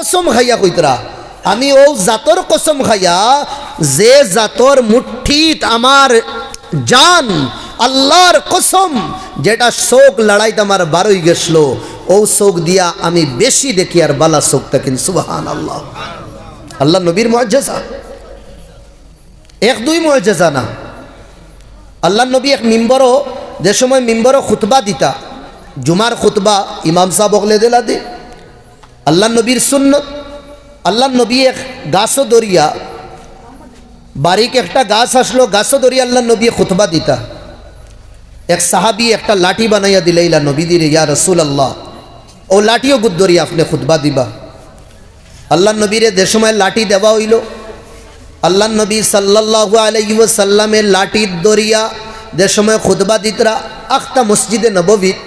কসম খাইয়া কইতরা আমি ও জাতর কসম খাইয়া যে জাতর মুঠিত আমার জান আল্লাহর কসম, যেটা শোক লড়াইত আমার বারোই গেছিল ও শোক দিয়া আমি বেশি দেখি আর বালা শোক তাকিন সুবাহান আল্লাহ আল্লাহ নবীর মজ্জেসা এক দুই মজ্জেসা না। আল্লাহ নবী এক মিম্বরও যে সময় মিম্বরও খুতবা দিতা জুমার খুতবা ইমাম সাহেব অকলে দিলা দে। আল্লাহ নবীর সুন্নত, আল্লাহ নবী এক গাছও দরিয়া বারিক একটা গাছ আসলো, গাছও দরিয়া আল্লাহ নবী খুতবা দিতা। এক সাহাবি একটা লাঠি বানাইয়া দিলে, ইলা নবী দিলে ইয়া রসুল আল্লাহ ও লাঠিও গুদ্দরিয়া আপনি খুতবা দিবা। আল্লাহ নবীরে যে সময় লাঠি দেওয়া হইল, আল্লাহ নবী সাল্লাল্লাহু আলাইহি ওয়াসাল্লামের লাঠির দরিয়া যে সময় খুতবা দিতরা, আখতা মসজিদে নববীত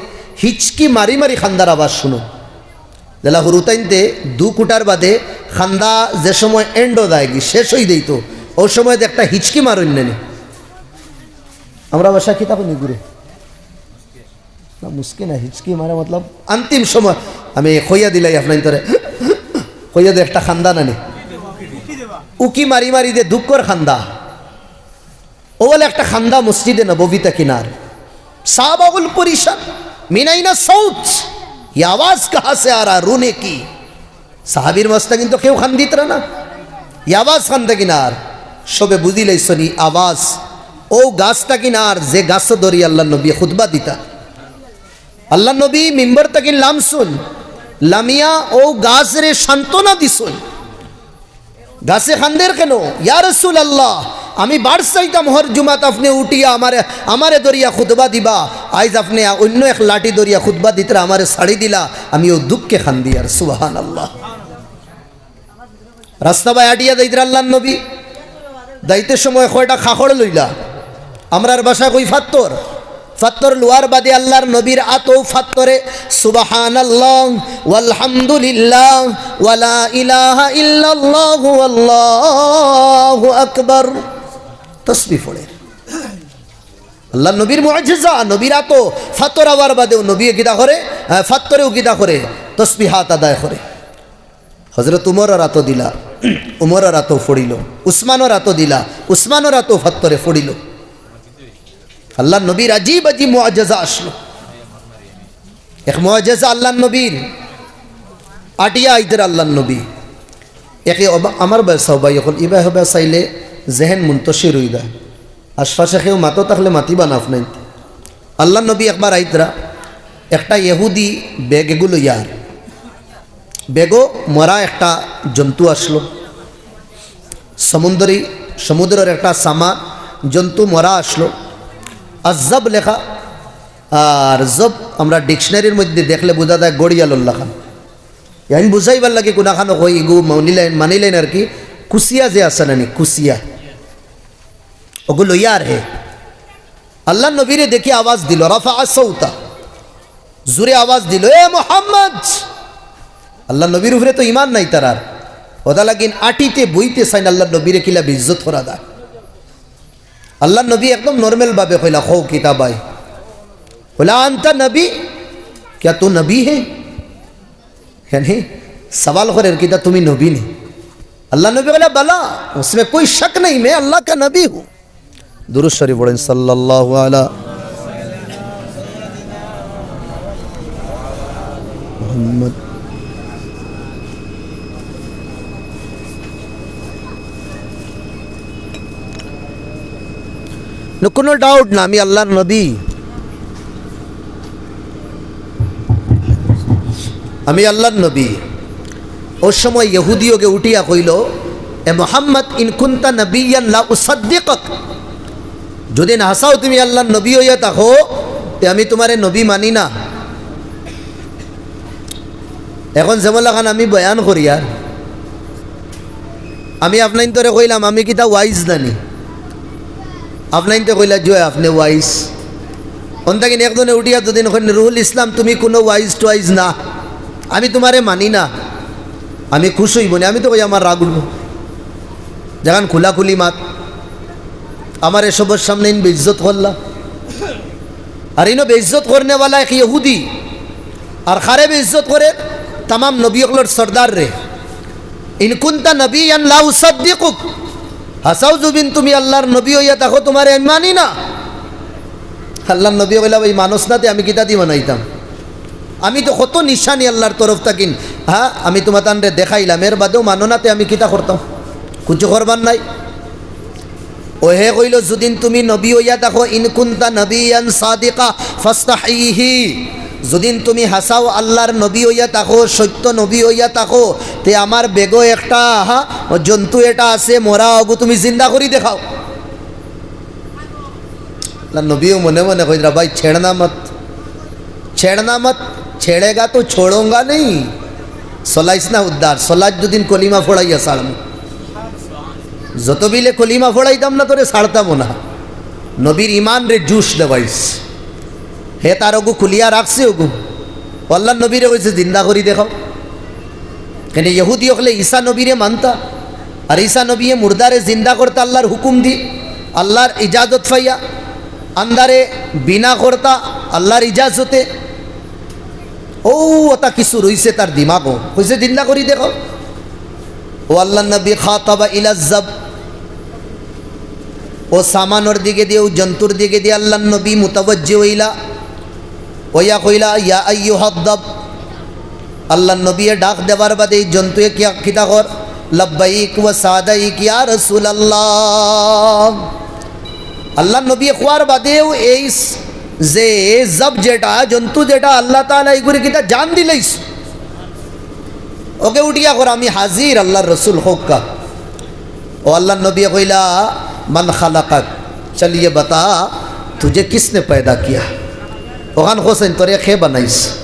হিচকি মারি মারি খান্দার আওয়াজ শুনো। জেলা হুরুতাইনতে দু কুটার বাদে খান্দা যে সময় এন্ডও কি শেষ হয়ে দিত ওই সময় একটা হিচকি মারন্যানি আমরা বসা খিতাব নি ঘুরে না না, হিচকি মারা মতলব অন্তিম সময়। আমি খইয়া দিলাই আপনার তরে খইয়া দে একটা খান্দা নানি উকি মারি মারি দে দুঃখর খান্দা। ও বলে একটা খান্দা মসজিদে নববিতা কিনার। সাবাউল পরিষদ, মিনাইনা সাউথ ये आवाज कहाँ से आ रहा रोने की সাহাবির মস্তা কিন্তু কেউ খান দিত না এই আওয়াজ খান্দা কিনার সবে বুঝিলাই শনি আওয়াজ ও গাছটা কিনার যে গাছ ধরি আল্লাহ নবী খুতবা দিতা আল্লাহ নবী মিম্বর তাকিন লামসুন লামিয়া ও গাছ রে সান্ত্বনা দিসুন গাছে খান্দের কেন ইয়া রসুল আল্লাহ আমি বাড় চাইতাম, হর জুমাত আপনি উঠিয়া আমারে আমারে দরিয়া খুতবা দিবা। আইজ আপনি অন্য এক লাঠি দরিয়া খুতবা দিতরা আমারে শাড়ি দিলা। আমি ও দুঃখে খান্দি আর সুবাহান আল্লাহ রাস্তা বাই আটিয়া দাইতরা আল্লাহ নবী। দায়িত্বের সময় কয়টা খাখড় লইলা। আমরার বাসা কই ফাত্তর? ফাত্তর লোয়ার বাদে আল্লাহর নবীর আতো ফাত্তরে সুবাহান আল্লাহ ওয়ালহামদুলিল্লাহ, ওয়ালা ইলাহা ইল্লাল্লাহু আল্লাহু আকবার। তসবি পড়ে। আল্লাহ নবীর মুআজিজা নবীর আতো ফাত্তর আবার বাদেও নবী গিদা করে ফাত্তরেও গিদা করে, তসবি হাত আদায় করে। হজরত উমরও রাতো দিলা, উমরও রাতো ফড়িল উসমানও রাতো দিলা, উসমানও রাতো ফাত্তরে ফড়িল আল্লাহ নবীর আজীব আজীব মুআজ্জাজা আসলো। এক মুআজ্জাজা আল্লাহ নবীর আটিয়া আইদের আল্লাহ নবী। একে আমার ব্যবসা ভাই এখন ইবা হবে চাইলে জেহেন মুন্তশির হইদা। আশপাশে কেউ মাতো থাকলে মাতিবা না আপনার আল্লাহ নবী একবার আইতরা, একটা ইহুদি ব্যাগ এগুলো ইয়ার। বেগো মরা একটা জন্তু আসলো। সমুদ্রী সমুদ্রের একটা সামা জন্তু মরা আসলো। আজব লেখা, আর জব আমরা ডিকশনারির মধ্যে দেখলে বোঝা যায় গড়িয়াল্লাহ খান ইয়ান বুঝাইবার লাগে কোনাখান কই গু মানিলেন মানিলেন আর কি কুসিয়া যে আছে নানি কুসিয়া ওগুলো ইয়ার হে আল্লাহ নবীরে দেখি আওয়াজ দিল রফা সৌতা জুরে আওয়াজ দিল এ মোহাম্মদ আল্লাহ নবীর উপরে তো ইমান নাই তার আর ওদা লাগিন আটিতে বইতে সাইন আল্লাহ নবীরে কিলা বিজ্জত করা দা আল্লাহ নবী একদম নর্মাল ভাবে কইলা খো কিতাবাই बोला अंत नबी क्या तू नबी है यानी सवाल करे कि तुम्हें नबी नहीं अल्लाह नबी बोला बला उसमें कोई शक नहीं मैं अल्लाह का नबी हूँ দুরুশ্বরী বলেন সাল্লাহ আলা কোনো ডাউট না, আমি আল্লাহর নবী। আমি আল্লাহর নবী। ও সময় ইহুদিওকে উঠিয়া কইল, এ মোহাম্মদ ইনকুন্তা নবী আল্লাহ উসাদ্দিকক। যদি না হাসাও তুমি আল্লাহ নবী হইয়া থাকো, তে আমি তোমারে নবী মানি না। এখন যেমন খান, আমি বয়ান করি আর। আমি আপনার তোরে কইলাম, আমি কিতা ওয়াইজ জানি? আপনার তো কইলা, জয়, আপনি ওয়াইজ অন্তাকিন একজনে উঠিয়া দুদিন কইন, রুহুল ইসলাম, তুমি কোনো ওয়াইজ টুয়াইজ না। আমি তোমারে মানি না। আমি খুশ হইব না, আমি তো কই আমার রাগ উঠব। যখন খোলাখুলি মাত। আমার এসবের সামনে ইন বেইজ্জত করলা। আর ইনো বেইজ্জত করনেওয়ালা এক ইহুদি, আর খারে বেইজ্জত করে তামাম নবী অকলর সর্দার রে। ইনকুন্তা নবী আল্লাহ উসাদ্দিকুক। হাসাও জুবিন, তুমি আল্লাহর নবী হইয়া থাকো তোমার আমি মানি না। আল্লাহর নবী কইলা ওই মানুষ নাতে আমি কিতা দি বানাইতাম আমি তো কত নিশানি আল্লাহর তরফ থাকিন। হ্যাঁ আমি তোমার তানরে দেখাইলাম, এর বাদেও মানো নাতে আমি কিতা করতাম। কুচু করবার নাই। ও হে কইল, যদিন তুমি নবী হইয়া দেখো ইনকুন্তা নবিয়ান সাদিকা ফাস্তাহিহি। যদিন তুমি হাসাও, আল্লাহর নবী হইয়া থাকো সত্য নবী হইয়া থাকো তে আমার বেগো একটা হা জন্তু এটা আছে, মরা অগু তুমি জিন্দা করি দেখাও। নবীও মনে মনে কইরা ভাই ছেড়না মত ছেড়না মত, ছেড়েগা তো, ছোড়োঙ্গা নেই। সলাইস না উদ্ধার সলাজ দুদিন কলিমা ফোড়াইয়া সাড়মু যত বিলে কলিমা ফোড়াইতাম না, তোরে ছাড়তামও না। নবীর ইমান রে জুস দেবাইস হে তার ওগু খুলিয়া রাখছে ওগু। আল্লাহ নবীরে কইছে, জিন্দা করি দেখাও। কেন ইহুদি হলে ঈসা নবীরে মানতা, আর ঈসা নবীয়ে মুর্দারে জিন্দা করতে আল্লাহর হুকুম দি, আল্লাহর ইজাজত ফাইয়া আন্দারে বিনা করতা আল্লাহর ইজাজতে। ও ওটা কিছু রইছে তার দিমাগও কইছে, জিন্দা করি দেখো ও আল্লাহ নবী খাতাবা ইলাজ্জাব ও সামানোর দিকে দিয়ে, ও জন্তুর দিকে দিয়ে আল্লাহ নবী মুতাবজ্জি হইলা। ওইয়া কইলা, ইয়া আইয়ু হদ্দব আল্লাহ নবী ডাক দেবার বাদে এই জন্তুয়ে কিয়া কিতা কর? লব্বাইক ও সাদাইক ইয়া রসুল আল্লাহ আল্লাহ নবী খোয়ার বাদেও এই যে জব যেটা, জন্তু যেটা, আল্লাহ তালা এইগুলি কিতা জান দিলেইস? ওকে উঠিয়া কর, আমি হাজির, আল্লাহর রসুল হোক্কা ও আল্লাহ নবী কইলা मन खलकत। चलिए बता, तुझे किसने पैदा किया? ओखान खोसन तोरे खे बनाइस।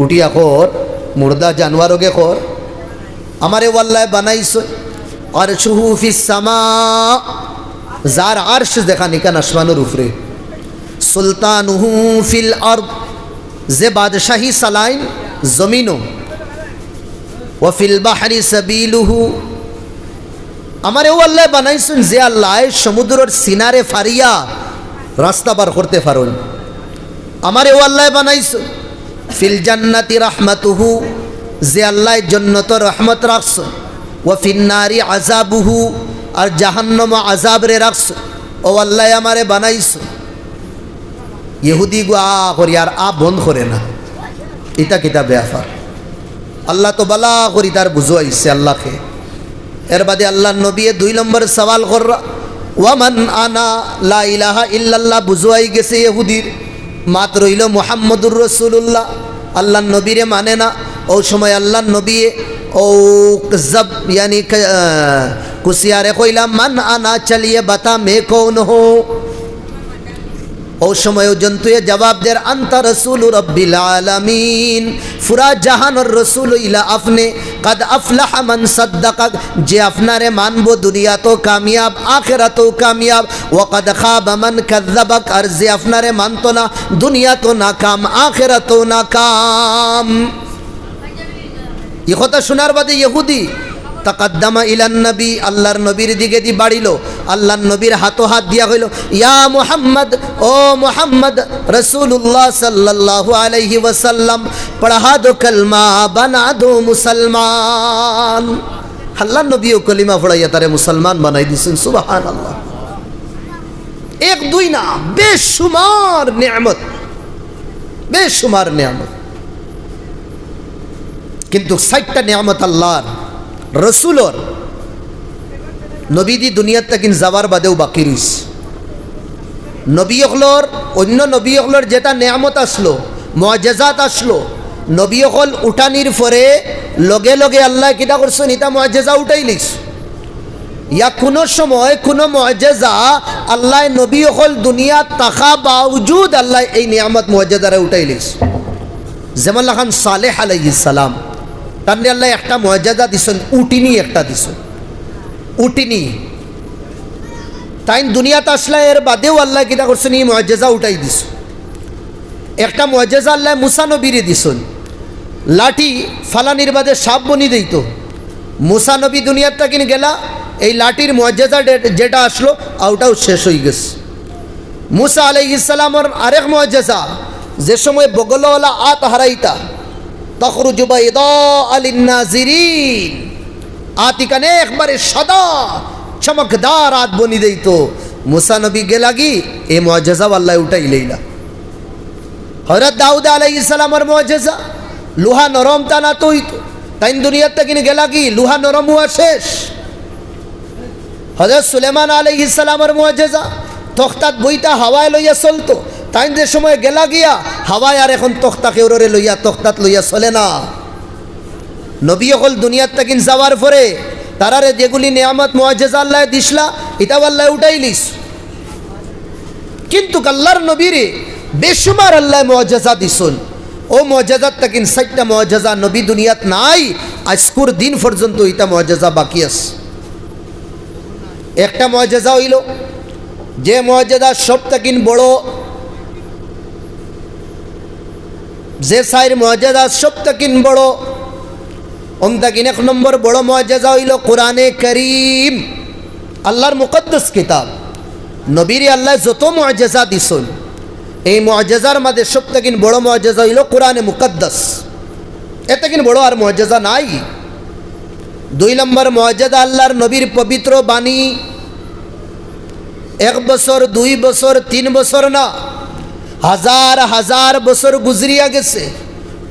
उठिया खोर, मुर्दा जानवरों के खोर। हमारे वल्ला बनाइस। और शहूफी समा, जार अर्श देखा निका नशवान रूफरे सुल्तान फिल और जे बादशाही सलाइन ज़मीनों। व फिल बहरी सबीलू আমার ও আল্লাহ বানাইছেন যে আল্লাহ সমুদ্রের সিনারে ফারিয়া রাস্তা বার করতে পারুন। আমার ও আল্লাহ বানাইছ ফিল জান্নাতি রাহমাতুহু, যে আল্লাহ জন্নত রহমত রাখছ ও ফিন্নারি আজাবুহু আর জাহান্নম আজাব রে রাখছ ও আল্লাহ আমারে বানাইছ ইহুদি গো, আ করি, আর আ বন্ধ করে না। এটা কিতা বেফার আল্লাহ তো বালা করি তার বুঝাইছে আল্লাহকে। এর বাদে আল্লাহ নবী দুই নম্বর সওয়াল কর ওয়ামান আনা লা ইলাহা ইল্লাল্লাহ বুঝুয়াই গেছে ইহুদির। মাত রইল মোহাম্মদুর রসুল্লাহ আল্লাহ নবীরে মানে না। ও সময় আল্লাহ নবী ও জব ইয়ানি কুসিয়ারে কইলা মান আনা চালিয়ে বাতা মে কৌন হো? ও সময় ও জন্তুয়ে জবাব দের আন্তা রসুল রব্বিল আলামিন। ফুরা জাহানর রসুল ইলা আপনি কদ আফলাহ মান সাদ্দাকাক যে আপনারে মানবো দুনিয়া তো কামিয়াব আখেরা তো কামিয়াব ও কদ খাব মান কাযযাবাক, আর যে আপনারে মানতো না দুনিয়া তো নাকাম, আখেরাতেও নাকাম। এই কথা শোনার বাদে ইহুদি তাকাদ্দামা ইলান নবী, আল্লাহর নবীর দিকে দি বাড়িল, আল্লাহর নবীর হাতো হাত দিয়া হইল ইয়া মুহাম্মদ, ও মুহাম্মদ রসুল্লাহ সাল্লাল্লাহু আলাইহি ওসাল্লাম পড়া দো কলমা বানা দো মুসলমান। আল্লাহর নবীও কলিমা পড়াইয়া তারে মুসলমান বানাই দিছেন সুবহান আল্লাহ এক, দুই না, বেশুমার নিয়ামত বেশুমার নিয়ামত। কিন্তু ষাটটা নিয়ামত আল্লাহর। রসুলর। নবীদি দুনিয়ার তাকিন যাবার বাদেও বাকি রইস। নবী অকলর, অন্য নবী অকলর যেটা নিয়ামত আসলো মজেজাত আসলো, নবী অকল উঠানির পরে লগে লগে আল্লাহ কিটা করছেন এটা মজেজা উঠাই লিস। ইয়া কোনো সময় কোনো মজেজা আল্লাহ নবী অকল দুনিয়া তাকা বাউজুদ আল্লাহ এই নিয়ামত মজেদারে উঠাই লিস। যেমন লাখান সালেহ আলাইহিস সালাম। তার আল্লাহ একটা মর্যাদা দিছেন, উটিনি একটা দিছেন। উটিনি। তাই দুনিয়াতে আসলে এর বাদেও আল্লাহ কিটা করছেন, এই মর্যাদা উঠাই দিছ একটা মর্যাদা আল্লাহ মুসা নবীরে দিছেন। লাঠি ফালানির বাদে সাপ বনি দিত। মুসা নবী দুনিয়ার তাকিন গেলা, এই লাঠির মর্যাদা যেটা আসলো, আউটাও শেষ হয়ে গেছে। মুসা আলাইসালামর আরেক মর্যাদা, যে সময় বগলওয়ালা আত হারাইতা তখরুজু বাইদা আলিন নাজিরিন আতিকানে একবারে সাদা, চমকদার আত বনি দেইত মুসা নবী গে লাগি এ মজেজা আল্লাহ উঠাই লইলা। হজরত দাউদ আলাই ইসলামর মজেজা লোহা নরম তা না তো। হইতো তাই দুনিয়ার থেকে গেলা কি লোহা নরম হওয়া শেষ। হজরত সুলেমান আলাই ইসলামর মজেজা তখতাত বইটা হাওয়ায় লইয়া চলতো। তাই যে সময় গেলা গিয়া, হাওয়ায় আর এখন তখতা কেউরে লইয়া তখতাত লইয়া চলে না। নবী অকল দুনিয়ার তাকিন যাওয়ার পরে, তারারে যেগুলি নিয়ামত মহাজেজা আল্লাহ দিসলা এটাও আল্লাহ উঠাই লিস। কিন্তু আল্লাহর নবীরে বেশুমার আল্লাহ মহাজেজা দিছুন ও মহাজাজার তাকিন সাইটটা মহাজেজা নবী দুনিয়াত নাই, আজকুর দিন পর্যন্ত ইটা মহাজেজা বাকি আছে। একটা মহাজেজা হইল, যে মহাজেদা সব তাকিন বড় যে সাইর মহাজেদা সব তাকিন বড়, অন্তাকিন এক নম্বর বড় মজাজা হইল কোরআনে করিম, আল্লাহর মুকদ্দস কিতাব। নবীর আল্লাহ যত মজাজা দিছন, এই মজাজার মাঝে সবথেকিন বড় মজাজা হইল কোরআনে মুকদ্দস। এতকিন বড় আর মজাজা নাই। দুই নম্বর মজাদা আল্লাহর নবীর পবিত্র বাণী, এক বছর, দুই বছর, তিন বছর না। হাজার হাজার বছর গুজরিয়া গেছে।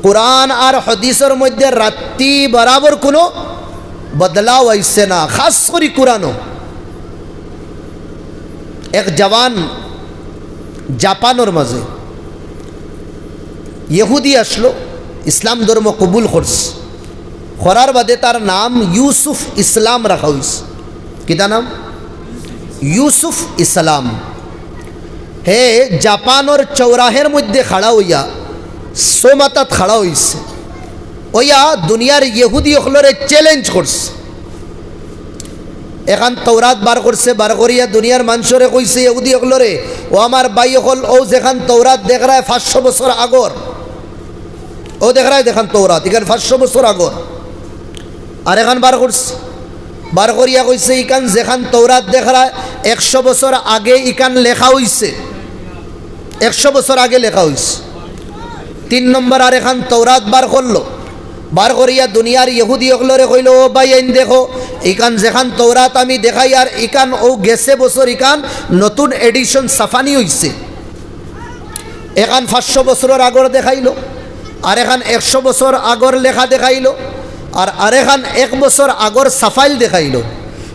কোরআন আর হদিসের মধ্যে রাত্রি বরাবর কোনো বদলাও আইসে না, খাস করি কোরআনও। এক জওয়ান জাপানোর মাঝে ইহুদি আসলো, ইসলাম ধর্ম কবুল করছে। করার বাদে তার নাম ইউসুফ ইসলাম রাখা হয়েছে কিতা নাম? ইউসুফ ইসলাম। হে জাপানোর চৌরাহের মধ্যে খাড়া হইয়া, সোমাতাত খাড়া হইছে। ওইয়া দুনিয়ার ইহুদি হলরে চ্যালেঞ্জ করছে। এখান তৌরাত বার করছে, বার করিয়া দুনিয়ার মানুষরে কইছে, ইহুদি হলরে, ও আমার বাই হল, ও যেখান তৌরাত দেখায় পাঁচশো বছর আগর। ও দেখায় দেখান তৌরাত এখান পাঁচশো বছর আগর। আর এখান বার করছে। বার করিয়া কইছে ইকান যেখান তৌরাত দেখায় একশো বছর আগে ইকান লেখা হইছে। একশো বছর আগে লেখা হইছে। তিন নম্বর আর এখান তৌরাত বার করল। বার করিয়া দুনিয়ার ইহুদি অকলরে কইল, ও ভাই আইন দেখো, ইকান যেখান তৌরাত আমি দেখাই, আর ইকান, ও গেছে বছর ইকান, নতুন এডিশন সাফানি হইছে। এখান পাঁচশো বছরের আগর দেখাইল, আর এখান একশো বছর আগর লেখা দেখাইল, আর আরেখান এক বছর আগর সাফাইল দেখাইল।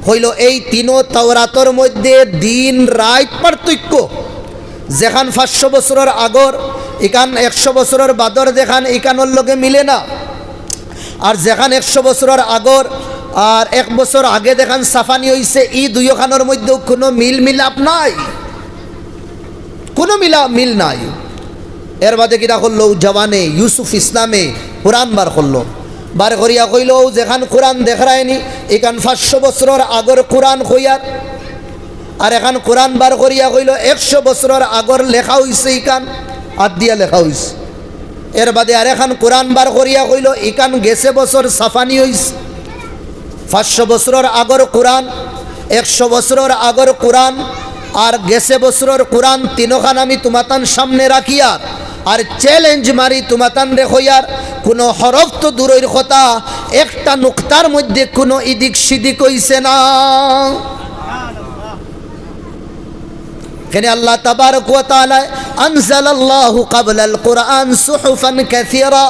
হইল এই তিনো তৌরাতর মধ্যে দিন রাত পার্থক্য। যেখান পাঁচশো বছরের আগর ইকান একশো বছরের বাদর দেখান ইকানোর লগে মিলে না। আর যেখান একশো বছরের আগর, আর এক বছর আগে দেখান সাফানি হইছে ই দুইখানোর মধ্যে কোনো মিল মিলাপ নাই। কোনো মিলা, মিল নাই। এর বাদে কিনা করল জওয়ানে ইউসুফ ইসলামে কোরআন বার করল। বার করিয়া কইল যেখান কোরআন দেখায়নি, এখান পাঁচশো বছরের আগর কোরআন কইয়ার আর এখন কোরআন বার করিয়া কইল, একশো বছরের আগর লেখা হইছে ইকান হাত দিয়া লেখা হইছে। এর বাদে আর এখন কোরআন বার করিয়া কইল, ইকান গেছে বছর, সাফানি হইছে। পাঁচশো বছরের আগর কোরআন, একশো বছরের আগর কোরআন, আর গেছে বছরের কোরআন তিনখান আমি তোমাতান সামনে রাখিয়ার আর চ্যালেঞ্জ মারি তোমাতান রেখইয়ার কোনো হরফ তো দূরের কথা, একটা নুক্তার মধ্যে কোনো ইদিক সিদিক হইছে না। এখানে আল্লাহ তাবারক ওয়া তাআলা আনজালাল্লাহু ক্বাবলাল কুরআন সুহুফান কাসীরা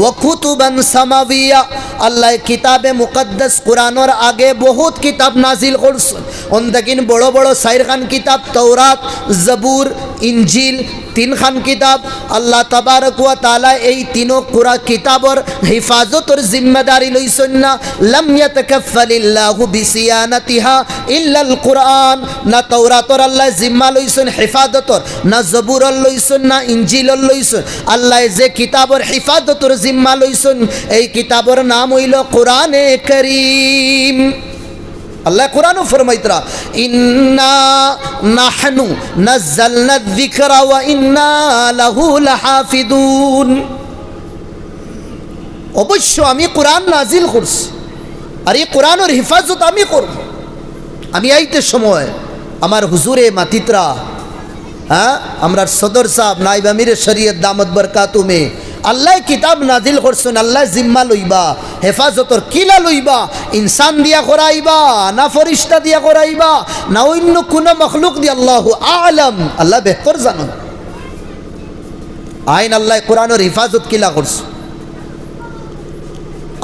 ওয়া কুতুবান সামাবিয়া আল্লাহ কিতাবে মুকদ্দাস কোরআনের আগে বহুত কিতাব নাজিল করছেন অন্দাকিন বড় বড় সাইর খান কিতাব তৌরাত জবুর, ইনজিল তিন খান কিতাব। আল্লাহ তাবারক তালা এই তিনো কুরা কিতাবর হিফাজতর জিম্মেদারি লইছেন না। লাম ইয়াতাকাফফালিল্লাহু বিসিয়ানাতিহা ইল্লাল কুরআন। না তৌরাতর আল্লাহ জিম্মা লইছেন, হিফাজতর। না জবুরর লইছেন, না ইনজিলর লইছেন। আল্লাহ যে কিতাবর হিফাজতর জিম্মা লইছেন, এই কিতাবর নাম হইল কোরআনে করিম। আল্লাহ কোরআনও ফরমাইতরা, ইন্না নাহনু নাজ্জালনা যিকরা ওয়া ইন্না লাহু লাহাফিদুন। অবশ্য আমি কোরআন নাজিল করছি, আর এই কোরআনের হেফাজত আমি করব। আমি আইতে সময় আমার হুজুরে মাতিত্রা হ্যাঁ আমরা সদর সাহেব, নাইব আমির শরীয়ত দামত বরকাতুমে আল্লাহ কিতাব নাজিল করছেন, আল্লাহ জিম্মা লইবা, হেফাজতর কিলা লইবা, ইনসান দিয়া করাইবা, না ফরিস্তা দিয়া করাইবা, না অন্য কোনো মখলুক দিয়া, আল্লাহ আলম, আল্লাহ বেহতর জানো। আইন আল্লাহ কোরআনের হেফাজত কিলা করছ।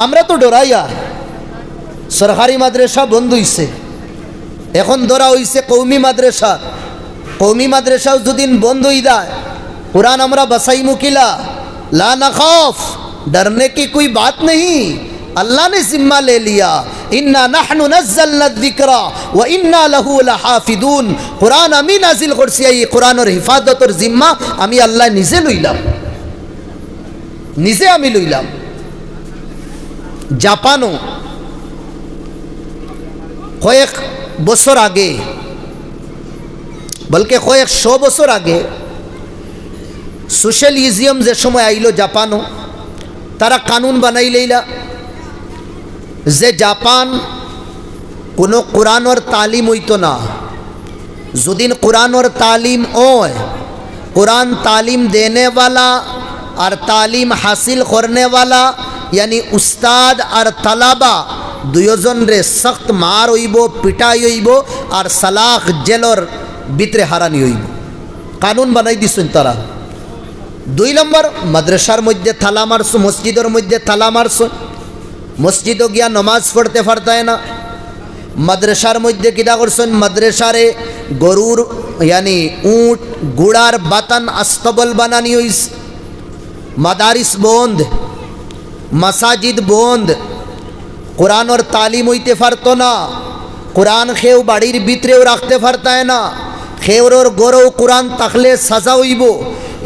আমরা তো ডোরাইয়া, সরকারি মাদ্রাসা বন্ধ হইছে। এখন ধরা হইছে কৌমি মাদ্রাসা। কৌমি মাদ্রাসাও যদি বন্ধ হই দেয় কোরআন আমরা বাসাই মুকিলা لا نخوف ڈرنے کی کوئی بات نہیں۔ اللہ نے ذمہ لے لیا۔ اِنَّا نَحْنُ نَزَّلْنَا الذِّكْرَ وَإِنَّا لَهُ لَحَافِدُونَ قرآن امی نازل کرسی ہے، یہ قرآن اور حفاظت اور ذمہ امی اللہ نزے لئیলাম نزے امی لئیলাم جاپانو কয়েক بسر آگے۔ بلکہ কয়েক شو بسر آگے۔ সোশ্যালিজম যে সময় আইলো জাপানও, তারা কানুন বানাই লইলা। যে জাপান কোনো কোরআনর তালিম হইতো না, যদিন কোরআনর তালিম ওয় কোরআন তালিম দেনেওয়ালা আর তালিম হাসিল করনেওয়ালা, ইয়ানি উস্তাদ আর তালাবা দুজন রে সখত মার হইব, পিটাই হইব আর সালাখ জেলর ভিতরে হারানি হইব। কানুন বানাই দিস তারা। দুই নম্বর, মাদ্রাসার মধ্যে থালা মারছো, মসজিদের মধ্যে থালা মারছো। মসজিদও গিয়া নমাজ পড়তে পারতায় না। মাদ্রাসার মধ্যে কিনা করছেন? মাদ্রাসারে গরুর, ইয়ানি উট, গুড়ার বাতান, আস্তবল বানানি হইস মাদারিস বন্ধ, মাসাজিদ বন্ধ। কোরআনর তালিম হইতে পারতো না। কোরআন খেয়েও বাড়ির ভিতরেও রাখতে পারতায় না। খেওরর গরও কোরআন তাকলে সাজা হইব।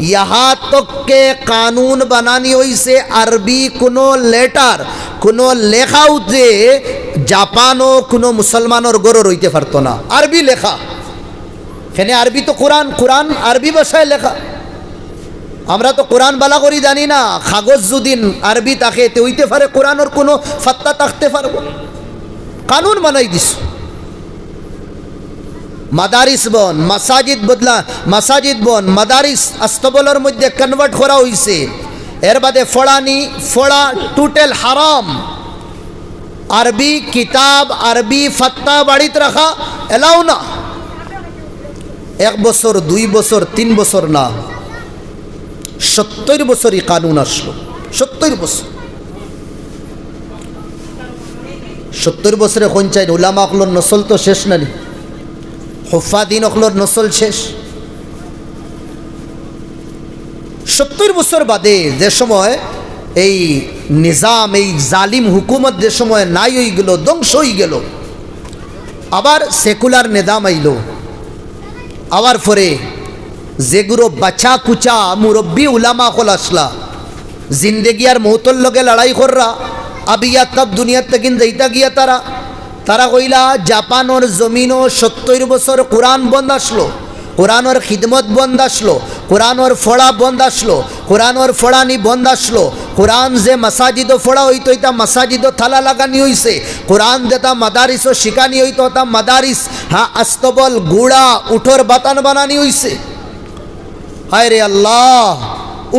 यहाँ तक के कानून बनानी হইছে আরবি কোনো লেটার কোনো লেখা উঠে জাপানও কোনো মুসলমানের গরো রইতে পারতো না আরবি লেখা এখানে আরবি তো কোরআন কোরআন আরবি ভাষায় লেখা আমরা তো কোরআন বালা করি জানি না কাগজ যদিন আরবি তাকে তে হইতে পারে কোরআনের কোনো ফাত্তা থাকতে পারবো কানুন বানাই দিস মাদারিস বন, মাসাজিদ বদলা, মাসাজিদ বন, মাদারিস আস্তবলের মধ্যে কনভার্ট করা হইছে। এর বাদে ফড়ানি ফড়া টুটেল হারাম। আরবি কিতাব, আরবি ফত্তা বাড়িতে রাখা এলাও না। এক বছর, দুই বছর, তিন বছর না। সত্তর বছরই কানুন আসলো। সত্তর বছর। সত্তর বছরে কোন চাই উলামা অকলোর নসল তো শেষ নানি হুফাদিন অকলোর নসল শেষ। সত্তর বছর বাদে যে সময় এই নিজাম, এই জালিম হুকুমত যে সময় নাই হয়ে গেল, ধ্বংস হয়ে গেল, আবার সেকুলার নিজাম আইল। আবার পরে যেগুলো বাচ্চা কুচা মুরব্বী উলামা কল আসলা, জিন্দেগি আর মৌতর লগে লড়াই কররা আবিয়া তব দুনিয়ার তেকিন যাইতা গিয়া তারা তারা কইলা, জাপানোর জমিনও সত্তর বছর কোরআন বন্ধ আসলো, কোরআনোর খিদমত বন্ধ আসলো, কোরআনোর ফোড়া বন্ধ আসলো, কোরআনোর ফোড়ানি বন্ধ আসলো, কোরআন যে মাসাজিদ ফোড়া হইতো, এটা মাসাজিদ থালা লাগানি হইছে, কোরআন যেটা মাদারিসও শিকানি হইতো, তা মাদারিস, হা আস্তবল, গুড়া, উঠোর বাতান বানানি হইছে। হায় রে আল্লাহ,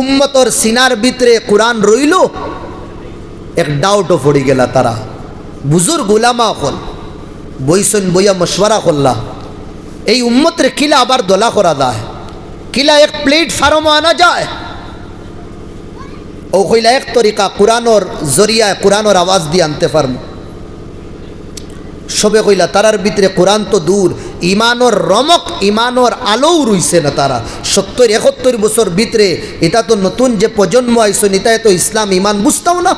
উম্মতর সিনার ভিতরে কোরআন রইল? এক ডাউটও পড়ি গেলা তারা। বুজুর গুলামা হল, বইসন বইয়া মশওয়ারা করলা এই উম্মতের কিলা আবার দোলা করা দেয় কিলা এক প্লেটফর্মও আনা যায়। ও কইলা এক তরিকা কোরআনর জরিয়ায় কোরআনর আওয়াজ দিয়ে আনতে পারব সবে কইলা, তারার ভিতরে কোরআন তো দূর ইমানর রমক ইমানর আলোও রইছে না তারা। সত্তর, একাত্তর বছর ভিতরে এটা তো নতুন যে প্রজন্ম আইসন, এটা তো ইসলাম ইমান বুঝতাম না।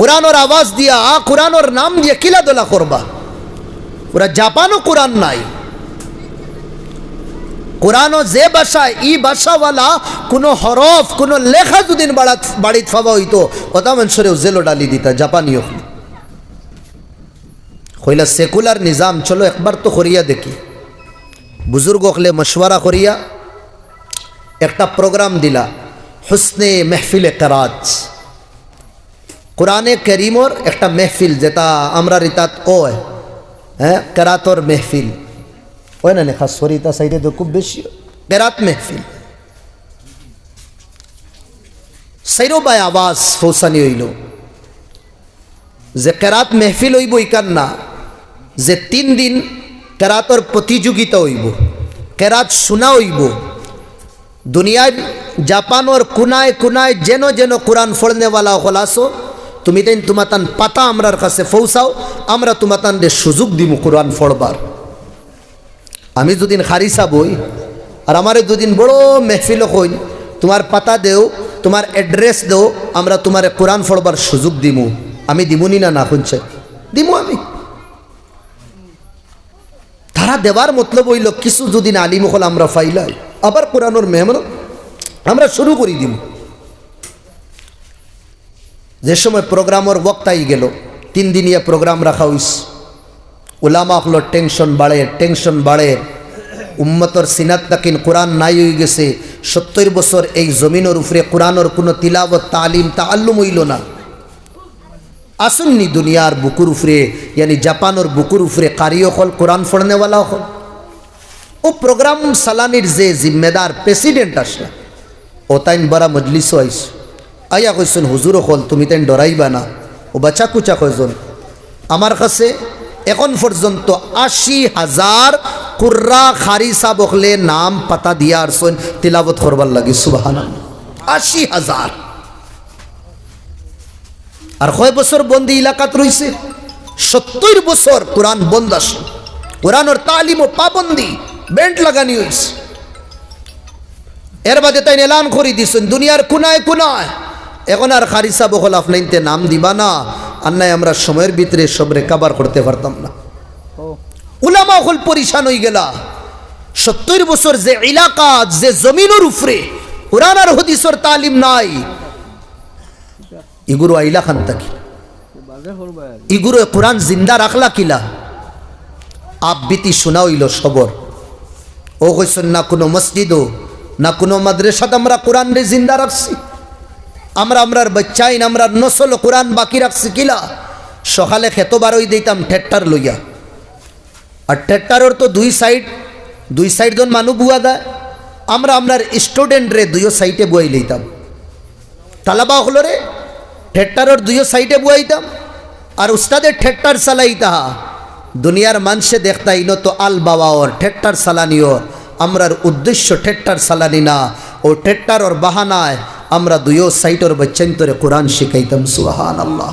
কোরআনর আওয়াজ দিয়া কোরআনর নাম দিয়ে কিলা দোলা করবা? ওরা জাপানও কোরআন নাই। কোরআনও যে ভাষায় ই ভাষাওয়ালা, কোনো হরফ, কোনো লেখা যদি বাড়াত, বাড়িত ফাবা হইতো, কথা মানুষের জেলো ডালি দিতা জাপানিও কইলা, সেকুলার নিজাম, চলো একবার তো করিয়া দেখি। বুজুর্গ হলে মশওয়ারা করিয়া একটা প্রোগ্রাম দিলা, হুসনে মেহফিলে কেরাত। কোরআনে করিমর একটা মেহফিল যেটা আমরা রিতাত কয় হ্যাঁ কেরাতর মেহফিল। হয় না নেখা সরিতা সাইডে তো খুব বেশি। কেরাত মেহফিল। সৈরবায় আওয়াজ ফৌসানি হইল। যে কেরাত মেহফিল হইব ইকান না, যে তিন দিন কেরাতর প্রতিযোগিতা হইব, কেরাত শোনা হইব। দুনিয়ায় জাপানোর কুনায় কুনায় যেন যেন কোরআন ফড়নেওয়ালা হলাসো তুমি তাই তোমাতান পাতা আমরার কাছে ফৌসাও, আমরা তোমাতান রে সুযোগ দিব কোরআন ফড়বার আমি দুদিন খারিসা বই, আর আমারে দুদিন বড় মেহফিল কই তোমার পাতা দেও, তোমার অ্যাড্রেস দেও, আমরা তোমার কোরআন ফড়বার সুযোগ দিমু। আমি দিমুনি না না শুনছে? দিমু আমি। তারা দেবার মতলব হইল, কিছু যদি আলিম হল আমরা ফাইলাই, আবার কোরআনোর মেহমান, আমরা শুরু করি দিব যে সময় প্রোগ্রামের বক্তাই গেল, তিন দিনিয়া প্রোগ্রাম রাখা হইস। ওলামা হলো টেনশন বাড়ে টেনশন বাড়ে। উম্মতর সিনাত তাকিন কোরআন নাই হয়ে গেছে। সত্তর বছর এই জমিনের উপরে কোরআনের কোনো তিলাবত তালিম তাল্লুম হইল না। আসুননি দুনিয়ার বুকুর উপরে, ইয়ানি জাপানোর বুকুর উপরে কারিও হল, কোরআন ফড়নেওয়ালা হল। ও প্রোগ্রাম সালানির যে জিম্মেদার প্রেসিডেন্ট আসলা, ও তাইন বড়া মজলিস আইস। আইয়া কইসুন হুজুর হল তুমি তাইন ডরাইবা না। ও বাচ্চা কুচা কয়জন? আমার কাছে এখন পর্যন্ত আশি হাজার কুর্রা খারিসা বকলে নাম পাতা দিয়া আসছেন তিলাবত করবার লাগে সুবাহান আশি হাজার। আর কয় বছর বন্দি এলাকাত রয়েছে সত্তর বছর কোরআন বন্ধ আসে কোরআনের তালিম ও পাবন্দি বেন্ট লাগানি হয়েছে এর বাদে তাই এলান করে দিছেন, দুনিয়ার কুনায় কুনায়। এখন আর খারিসা বহল আপনাইতে নাম দিবা না, আর নাই আমরা সময়ের ভিতরে সব রেকাবার করতে পারতাম না। উলামা হল পরিশান হয়ে গেলা। সত্তর বছর যে এলাকা যে জমিনের উপরে কোরআন আর হদিসর তালিম নাই, ইগুরু আইলা খান তাকি। ইগুরু কোরআন জিন্দা রাখলা কিলা? আবৃত্তি শোনা হইল সবর। ও কইসন, না কোনো মসজিদও, না কোনো মাদ্রাসাত আমরা কোরআন রে জিন্দা রাখছি। আমরা আমরার বাচ্চাইন আমরা নসল কোরআন বাকি রাখছি কিলা? সকালে খেত বারোই দিতাম, ঠেট্টার লইয়া। আর ঠেট্টারের তো দুই সাইড দুই সাইড জন মানুষ বুয়া দেয়। আমরা আমরার স্টুডেন্ট রে দুইও সাইডে বুয়াই লইতাম। তালাবা হলো রে, ঠেট্টারের দুইও সাইডে বুয়াইতাম। আর উস্তাদের ঠেট্টার তাহা দুনিয়ার মানুষে দেখতাই ন তো আল বাবা ওর, ঠেট্টার সালানি ওর। আমরার উদ্দেশ্য ঠেট্টার সালানি না। ও ঠেট্টার ওর বাহানায় আমরা দুয়ো সাইটর বাচ্চান্তরে কোরআন শিখাইতাম সুহান আল্লাহ